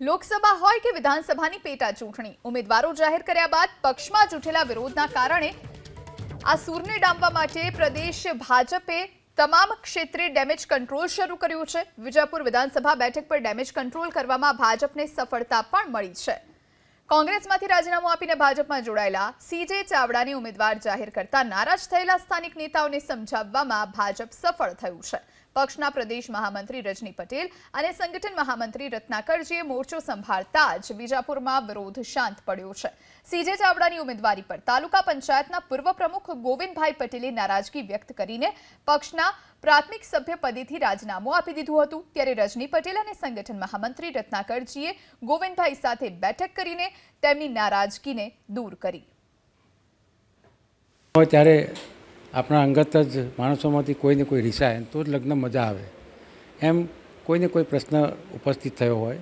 લોકસભા હોય કે વિધાનસભાની પેટા ચૂંટણી? ઉમેદવારો જાહેર કર્યા બાદ પક્ષમાં જૂઠેલા વિરોધના કારણે આ સૂરને ડામવા માટે પ્રદેશ ભાજપે તમામ ક્ષેત્રે ડેમેજ કંટ્રોલ શરૂ કર્યું છે. વિજાપુર વિધાનસભા બેઠક પર ડેમેજ કંટ્રોલ કરવામાં ભાજપને સફળતા પણ મળી છે. કોંગ્રેસમાંથી રાજીનામું આપીને ભાજપમાં જોડાયેલા સીજે ચાવડાને ઉમેદવાર જાહેર કરતા નારાજ થયેલા સ્થાનિક નેતાઓને સમજાવવામાં ભાજપ સફળ થયું છે. પક્ષના પ્રદેશ મહામંત્રી રજની પટેલ અને સંગઠન મહામંત્રી રત્નાકરજીએ મોરચો સંભાળતા જ વિજાપુરમાં વિરોધ શાંત પડ્યો છે. સીજે ચાવડાની ઉમેદવારી પર તાલુકા પંચાયતના પૂર્વ પ્રમુખ ગોવિંદભાઈ પટેલે નારાજગી વ્યક્ત કરીને પક્ષના પ્રાથમિક સભ્ય પદેથી રાજીનામું આપી દીધું હતું. ત્યારે રજની પટેલ અને સંગઠન મહામંત્રી રત્નાકરજીએ ગોવિંદભાઈ સાથે બેઠક કરીને તેમની નારાજગીને દૂર કરી. ત્યારે આપણા અંગત જ માણસોમાંથી કોઈને કોઈ રિસાય તો જ લગ્ન મજા આવે. એમ કોઈને કોઈ પ્રશ્ન ઉપસ્થિત થયો હોય,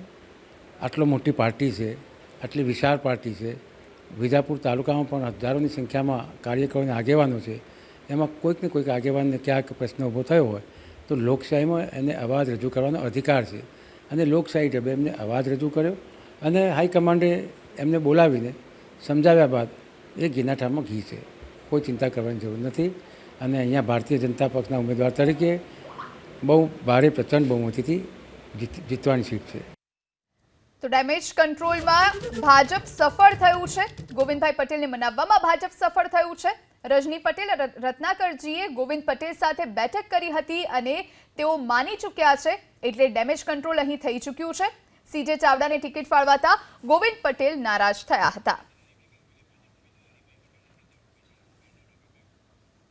આટલો મોટી પાર્ટી છે, આટલી વિશાળ પાર્ટી છે, વિજાપુર તાલુકામાં પણ હજારોની સંખ્યામાં કાર્યકરોને આગેવાનો છે, એમાં કોઈક ને કોઈક આગેવાનને ક્યાંક પ્રશ્ન ઊભો થયો હોય, તો લોકશાહીમાં એને અવાજ રજૂ કરવાનો અધિકાર છે. અને લોકશાહી ઢબે એમને અવાજ રજૂ કર્યો અને હાઈકમાન્ડે એમને બોલાવીને સમજાવ્યા બાદ એ ગિનાઠામાં ઘી છે. કોઈ ચિંતા કરવાની જરૂર નથી. અને અહીંયા ભારતીય જનતા પક્ષના ઉમેદવાર તરીકે બહુ ભારે પ્રચંડ બહુમતીથી જીત, જીતવાની સીટ છે. તો ડેમેજ કંટ્રોલમાં ભાજપ સફળ થયું છે. ગોવિંદભાઈ પટેલને મનાવવામાં ભાજપ સફળ થયું છે. રજની પટેલ રત્નાકરજીએ ગોવિંદ પટેલ સાથે બેઠક કરી હતી અને તેઓ માની ચૂક્યા છે. એટલે ડેમેજ કંટ્રોલ અહીં થઈ ચૂક્યું છે. સીજે ચાવડાને ટિકિટ ફાળવાતા ગોવિંદ પટેલ નારાજ થયા હતા.